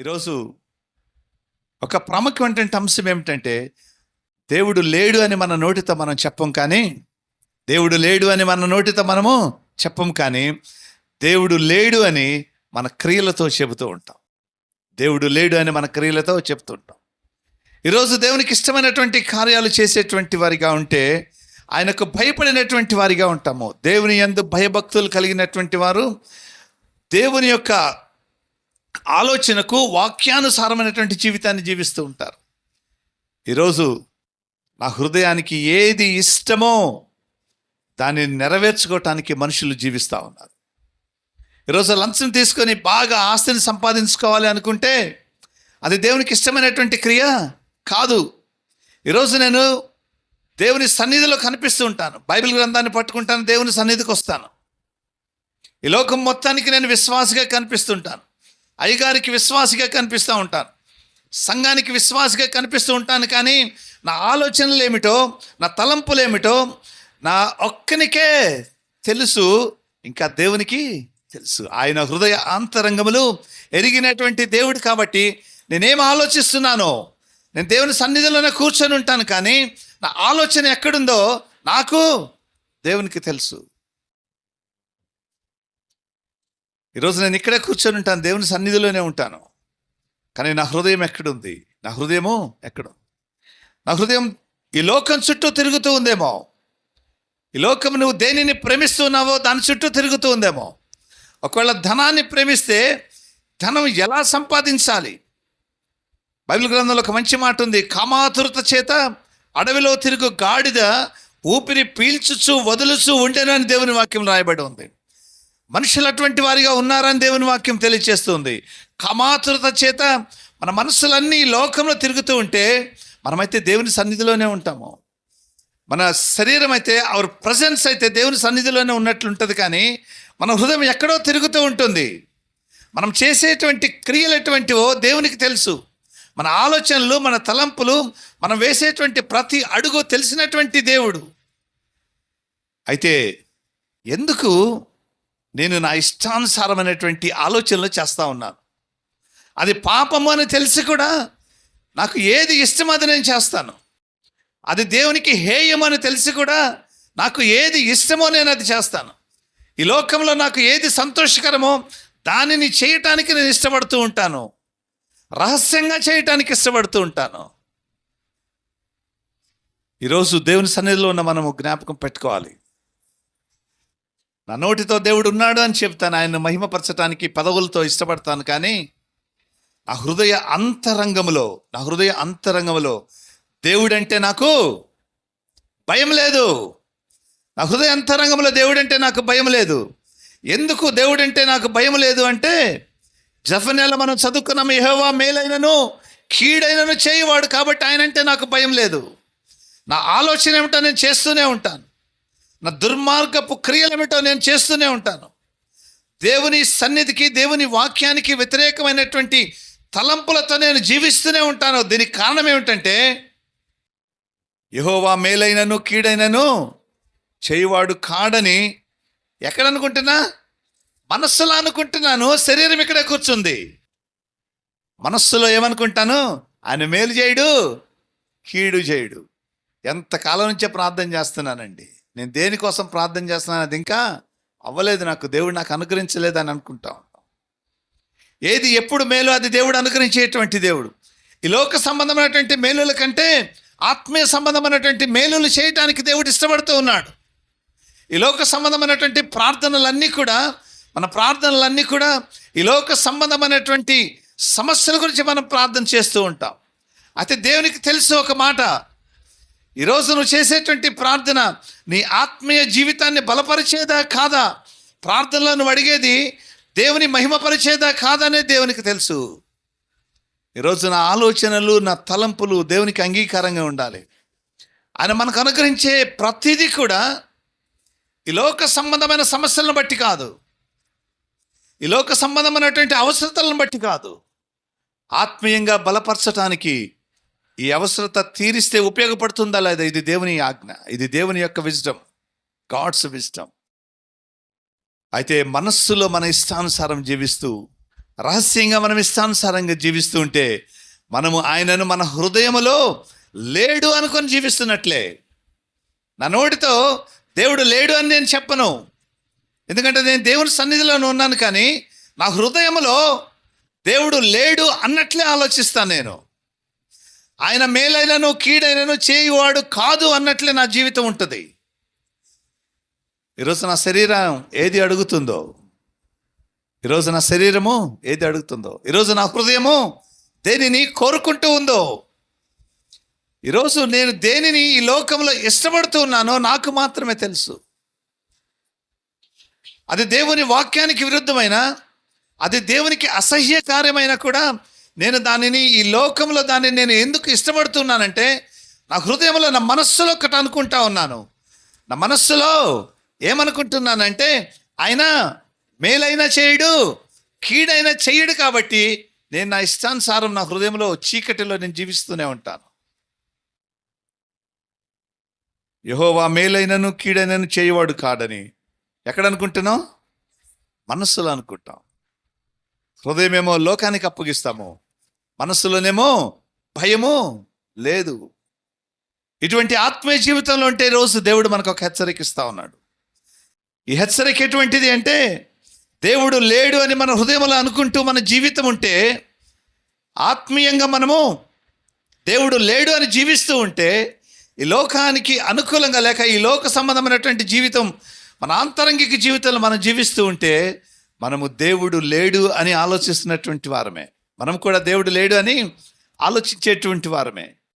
ఈరోజు ఒక ప్రాముఖ్యమైనటువంటి అంశం ఏమిటంటే దేవుడు లేడు అని మన నోటితో మనం చెప్పం కానీ దేవుడు లేడు అని మన నోటితో మనము చెప్పం కానీ దేవుడు లేడు అని మన క్రియలతో చెబుతూ ఉంటాం. దేవుడు లేడు అని మన క్రియలతో చెప్తూ ఉంటాం. ఈరోజు దేవునికి ఇష్టమైనటువంటి కార్యాలు చేసేటువంటి వారిగా ఉంటే ఆయనకు భయపడినటువంటి వారిగా ఉంటాము. దేవుని యందు భయభక్తులు కలిగినటువంటి వారు దేవుని యొక్క ఆలోచనకు వాక్యానుసారమైనటువంటి జీవితాన్ని జీవిస్తూ ఉంటారు. ఈరోజు నా హృదయానికి ఏది ఇష్టమో దానిని నెరవేర్చుకోవటానికి మనుషులు జీవిస్తూ ఉన్నారు. ఈరోజు లంచం తీసుకొని బాగా ఆస్తిని సంపాదించుకోవాలి అనుకుంటే అది దేవునికి ఇష్టమైనటువంటి క్రియ కాదు. ఈరోజు నేను దేవుని సన్నిధిలో కనిపిస్తూ ఉంటాను. బైబిల్ గ్రంథాన్ని పట్టుకుంటాను దేవుని సన్నిధికి వస్తాను. ఈ లోకం మొత్తానికి నేను విశ్వాసగా కనిపిస్తుంటాను అయ్యగారికి విశ్వాసిగా కనిపిస్తూ ఉంటాను. సంఘానికి విశ్వాసిగా కనిపిస్తూ ఉంటాను కానీ నా ఆలోచనలు ఏమిటో నా తలంపులు ఏమిటో నా ఒక్కనికే తెలుసు ఇంకా దేవునికి తెలుసు. ఆయన హృదయ అంతరంగములు ఎరిగినటువంటి దేవుడు కాబట్టి నేనేం ఆలోచిస్తున్నానో నేను దేవుని సన్నిధిలోనే కూర్చొని ఉంటాను కానీ నా ఆలోచన ఎక్కడుందో నాకు దేవునికి తెలుసు. ఈరోజు నేను ఇక్కడే కూర్చొని ఉంటాను దేవుని సన్నిధిలోనే ఉంటాను. కానీ నా హృదయం ఎక్కడుంది? నా హృదయము ఎక్కడ నా హృదయం ఈ లోకం చుట్టూ తిరుగుతూ ఉందేమో? ఈ లోకం నువ్వు దేనిని ప్రేమిస్తున్నావో దాని చుట్టూ తిరుగుతూ ఉందేమో? ఒకవేళ ధనాన్ని ప్రేమిస్తే ధనం ఎలా సంపాదించాలి? బైబిల్ గ్రంథంలో ఒక మంచి మాట ఉంది. కామాతురత చేత అడవిలో తిరుగు గాడిద ఊపిరి పీల్చుచు వదులుచు ఉంటేనని దేవుని వాక్యం రాయబడి ఉంది. మనుషులు అటువంటి వారిగా ఉన్నారని దేవుని వాక్యం తెలియచేస్తుంది. కమాతురత చేత మన మనసులన్నీ లోకంలో తిరుగుతూ ఉంటే మనమైతే దేవుని సన్నిధిలోనే ఉంటాము. మన శరీరం అయితే అవర్ ప్రజెన్స్ అయితే దేవుని సన్నిధిలోనే ఉన్నట్లు ఉంటుంది కానీ మన హృదయం ఎక్కడో తిరుగుతూ ఉంటుంది. మనం చేసేటువంటి క్రియలు ఎటువంటివో దేవునికి తెలుసు. మన ఆలోచనలు మన తలంపులు మనం వేసేటువంటి ప్రతి అడుగు తెలిసినటువంటి దేవుడు. అయితే ఎందుకు నేను నా ఇష్టానుసారమైనటువంటి ఆలోచనలు చేస్తూ ఉన్నాను. అది పాపము అని తెలిసి కూడా నాకు ఏది ఇష్టమో అది నేను చేస్తాను. అది దేవునికి హేయం అని తెలిసి కూడా నాకు ఏది ఇష్టమో నేను అది చేస్తాను. ఈ లోకంలో నాకు ఏది సంతోషకరమో దానిని చేయటానికి నేను ఇష్టపడుతూ ఉంటాను. రహస్యంగా చేయటానికి ఇష్టపడుతూ ఉంటాను. ఈరోజు దేవుని సన్నిధిలో ఉన్న మనము జ్ఞాపకం పెట్టుకోవాలి. నా నోటితో దేవుడు ఉన్నాడు అని చెప్తాను. ఆయన మహిమపరచడానికి పదవులతో ఇష్టపడతాను. కానీ నా హృదయ అంతరంగములో నా హృదయ అంతరంగములో దేవుడంటే నాకు భయం లేదు. నా హృదయ అంతరంగంలో దేవుడంటే నాకు భయం లేదు. ఎందుకు దేవుడంటే నాకు భయం లేదు అంటే జఫనెల మనం చదువుకున్నాం యెహోవా మేలైనను కీడైనను చేయవాడు కాబట్టి ఆయన అంటే నాకు భయం లేదు. నా ఆలోచన ఏమిటో నేను చేస్తూనే ఉంటాను. నా దుర్మార్గపు క్రియలు ఏమిటో నేను చేస్తూనే ఉంటాను. దేవుని సన్నిధికి దేవుని వాక్యానికి వ్యతిరేకమైనటువంటి తలంపులతో నేను జీవిస్తూనే ఉంటాను. దీనికి కారణం ఏమిటంటే యహోవా మేలైనను కీడైనను చేయువాడు కాడని ఎక్కడనుకుంటున్నా మనస్సులో అనుకుంటున్నాను. శరీరం ఇక్కడే కూర్చుంది. మనస్సులో ఏమనుకుంటాను? ఆయన మేలు చేయడు కీడు చేయడు. ఎంతకాలం నుంచే ప్రార్థన చేస్తున్నానండి? నేను దేనికోసం ప్రార్థన చేస్తున్నాను అది ఇంకా అవ్వలేదు నాకు. దేవుడు నాకు అనుగ్రహించలేదు అని అనుకుంటా ఉంటాం. ఏది ఎప్పుడు మేలు అది దేవుడు అనుగ్రహించేటువంటి దేవుడు. ఈ లోక సంబంధమైనటువంటి మేలుల కంటే ఆత్మీయ సంబంధమైనటువంటి మేలులు చేయటానికి దేవుడు ఇష్టపడుతూ ఉన్నాడు. ఈ లోక సంబంధమైనటువంటి ప్రార్థనలన్నీ కూడా మన ప్రార్థనలన్నీ కూడా ఈ లోక సంబంధమైనటువంటి సమస్యల గురించి మనం ప్రార్థన చేస్తూ ఉంటాం. అయితే దేవునికి తెలుసు ఒక మాట ఈరోజు నువ్వు చేసేటువంటి ప్రార్థన నీ ఆత్మీయ జీవితాన్ని బలపరిచేదా కాదా? ప్రార్థనలో నువ్వు అడిగేది దేవుని మహిమపరిచేదా కాదనే దేవునికి తెలుసు. ఈరోజు నా ఆలోచనలు నా తలంపులు దేవునికి అంగీకారంగా ఉండాలి. ఆయన మనకు అనుగ్రహించే ప్రతిదీ కూడా ఈ లోక సంబంధమైన సమస్యలను బట్టి కాదు. ఈ లోక సంబంధమైనటువంటి అవసరతలను బట్టి కాదు. ఆత్మీయంగా బలపరచటానికి ఈ అవసరత తీరిస్తే ఉపయోగపడుతుందా లేదా? ఇది దేవుని ఆజ్ఞ. ఇది దేవుని యొక్క విజ్డమ్ గాడ్స్ విజ్డమ్ అయితే మనస్సులో మన ఇష్టానుసారం జీవిస్తూ రహస్యంగా మనం ఇష్టానుసారంగా జీవిస్తూ ఉంటే మనము ఆయనను మన హృదయములో లేడు అనుకొని జీవిస్తున్నట్లే. నా నోటితో దేవుడు లేడు అని నేను చెప్పను. ఎందుకంటే నేను దేవుని సన్నిధిలోనే ఉన్నాను కానీ నా హృదయంలో దేవుడు లేడు అన్నట్లే ఆలోచిస్తాను నేను. ఆయన మేలైనను కీడైనను చేయువాడు కాదు అన్నట్లే నా జీవితం ఉంటుంది. ఈరోజు నా శరీరం ఏది అడుగుతుందో ఈరోజు నా శరీరము ఏది అడుగుతుందో ఈరోజు నా హృదయము దేనిని కోరుకుంటూ ఉందో ఈరోజు నేను దేనిని ఈ లోకంలో ఇష్టపడుతూ ఉన్నానో నాకు మాత్రమే తెలుసు. అది దేవుని వాక్యానికి విరుద్ధమైన అది దేవునికి అసహ్యకార్యమైన కూడా నేను దానిని ఈ లోకంలో దాన్ని నేను ఎందుకు ఇష్టపడుతున్నానంటే నా హృదయంలో నా మనస్సులో ఒకటి అనుకుంటా ఉన్నాను. నా మనస్సులో ఏమనుకుంటున్నానంటే ఆయన మేలైనా చేయడు కీడైనా చేయడు కాబట్టి నేను నా ఇష్టానుసారం నా హృదయంలో చీకటిలో నేను జీవిస్తూనే ఉంటాను. యహోవా మేలైనను కీడైనను చేయవాడు కాడని ఎక్కడ అనుకుంటున్నాం మనస్సులో అనుకుంటాం. హృదయమేమో లోకానికి అప్పగిస్తాము. మనస్సులోనేమో భయము లేదు. ఇటువంటి ఆత్మీయ జీవితంలో ఉంటే రోజు దేవుడు మనకు ఒక హెచ్చరిక ఇస్తా ఉన్నాడు. ఈ హెచ్చరిక ఎటువంటిది అంటే దేవుడు లేడు అని మన హృదయంలో అనుకుంటూ మన జీవితం ఉంటే ఆత్మీయంగా మనము దేవుడు లేడు అని జీవిస్తూ ఉంటే ఈ లోకానికి అనుకూలంగా లేక ఈ లోక సంబంధమైనటువంటి జీవితం మన ఆంతరంగిక జీవితంలో మనం జీవిస్తూ ఉంటే మనము దేవుడు లేడు అని ఆలోచిస్తున్నటువంటి వారమే. మనం కూడా దేవుడు లేడు అని ఆలోచించేటువంటి వారమే.